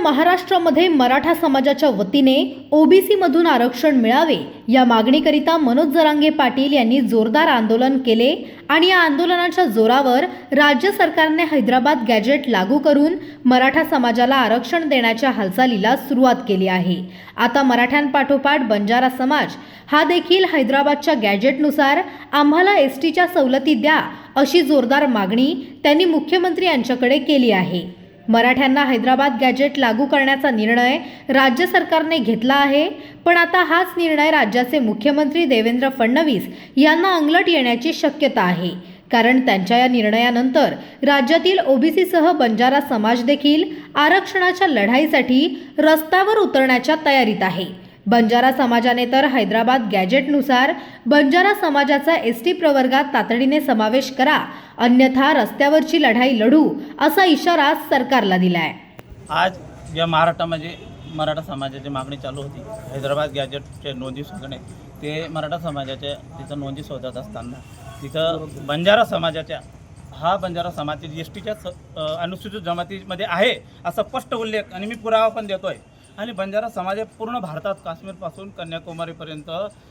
महाराष्ट्रामध्ये मराठा समाजाच्या वतीने ओबीसीमधून आरक्षण मिळावे या मागणीकरिता मनोज जरांगे पाटील यांनी जोरदार आंदोलन केले आणि या आंदोलनाच्या जोरावर राज्य सरकारने हैदराबाद गॅजेट लागू करून मराठा समाजाला आरक्षण देण्याच्या हालचालीला सुरुवात केली आहे. आता मराठ्यांपाठोपाठ बंजारा समाज हा देखील हैदराबादच्या गॅजेटनुसार आम्हाला एस टीच्या सवलती द्या अशी जोरदार मागणी त्यांनी मुख्यमंत्री यांच्याकडे केली आहे. मराठ्यांना हैदराबाद गॅजेट लागू करण्याचा निर्णय राज्य सरकारने घेतला आहे. पण आता हाच निर्णय राज्याचे मुख्यमंत्री देवेंद्र फडणवीस यांना अंगलट येण्याची शक्यता आहे. कारण त्यांच्या या निर्णयानंतर राज्यातील ओबीसीसह बंजारा समाज देखील आरक्षणाच्या लढाईसाठी रस्त्यावर उतरण्याच्या तयारीत आहे. बंजारा समाजाने तर हैदराबाद गॅजेटनुसार बंजारा समाजाचा एस टी प्रवर्गात तातडीने समावेश करा अन्यथा रस्त्यावरची लढाई लढू असा इशारा सरकारला दिलाय. आज या महाराष्ट्रामध्ये म्हणजे मराठा समाजाची मागणी चालू होती. हैदराबाद गॅजेटचे नोंदी शोधणे ते मराठा समाजाच्या तिथं नोंदी शोधत असताना तिथं बंजारा समाजाच्या हा बंजारा समाज एस टीच्या अनुसूचित जमातीमध्ये आहे असा स्पष्ट उल्लेख आणि मी पुरावा पण देतो आहे आणि बंजारा समाज हे पूर्ण भारतात काश्मीरपासून कन्याकुमारीपर्यंत.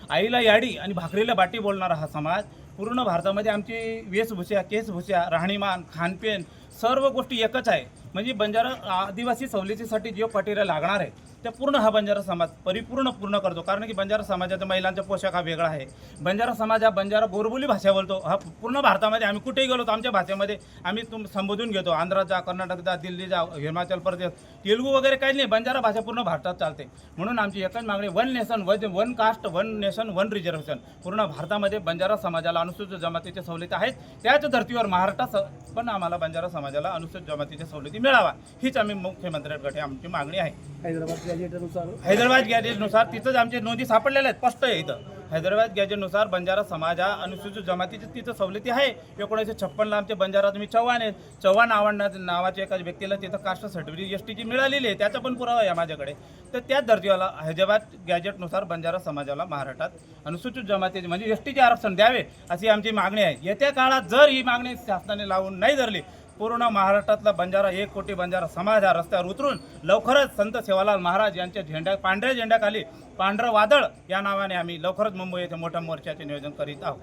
आईला याडी आणि भाकरीला बाटी बोलणारा हा समाज पूर्ण भारतामध्ये आमची वेशभूषा केसभूषा राहणीमान खानपेन सर्व गोष्टी एकच आहे. म्हणजे बंजारा आदिवासी सवलतीसाठी जे पटीला लागणार आहे त्या पूर्ण हा बंजारा समाज परिपूर्ण पूर्ण करतो. कारण की बंजारा समाजाच्या महिलांचा पोशाख हा वेगळा आहे. बंजारा समाज हा बंजारा बोरबोली भाषा बोलतो. हा पूर्ण भारतामध्ये आम्ही कुठेही गेलो तर आमच्या भाषेमध्ये आम्ही तुम संबोधून घेतो. आंध्रा जा कर्नाटक जा दिल्ली जा हिमाचल प्रदेश तेलुगू वगैरे काही नाही. बंजारा भाषा पूर्ण भारतात चालते. म्हणून आमची एकच मागणी one nation one one caste one nation one reservation पूर्ण भारतामध्ये बंजारा समाजाला अनुसूचित जमातीच्या सवलती आहेत. त्याच धर्तीवर महाराष्ट्रात पण आम्हाला बंजारा समाजाला अनुसूचित जमातीच्या सवलती मिळावा हीच आम्ही मुख्यमंत्र्यांकडे आमची मागणी आहे. हैदराबाद गॅजेटनुसार हैदराबाद गॅजेटनुसार तिथंच आमचे नोंदी सापडलेल्या आहेत स्पष्ट आहे इथं. हैदराबाद गॅजेटनुसार बंजारा समाज हा अनुसूचित जमातीची तिथं सवलती आहे. एकोणीसशे छप्पनला आमचे बंजारा तुम्ही चव्हाण आहेत. चव्हाण नावा नावाच्या एका व्यक्तीला तिथं कास्ट सर्टिफिकेट एस टीची मिळालेली आहे त्याचा पण पुरावा आहे माझ्याकडे. तर त्याच धर्तीवाला हैदराबाद गॅजेटनुसार बंजारा समाजाला महाराष्ट्रात अनुसूचित जमातीचे म्हणजे एस टीचे आरक्षण द्यावे अशी आमची मागणी आहे. येत्या काळात जर ही मागणी शासनाने लावून नाही धरली पूर्ण महाराष्ट्रातला बंजारा एक कोटी बंजारा समाज हा रस्त्यावर उतरून लवकरच संत सेवालाल महाराज यांच्या झेंड्या पांढऱ्या झेंड्याखाली पांढरं वादळ या नावाने आम्ही लवकरच मुंबई येथे मोठ्या मोर्चाचे नियोजन करीत आहोत.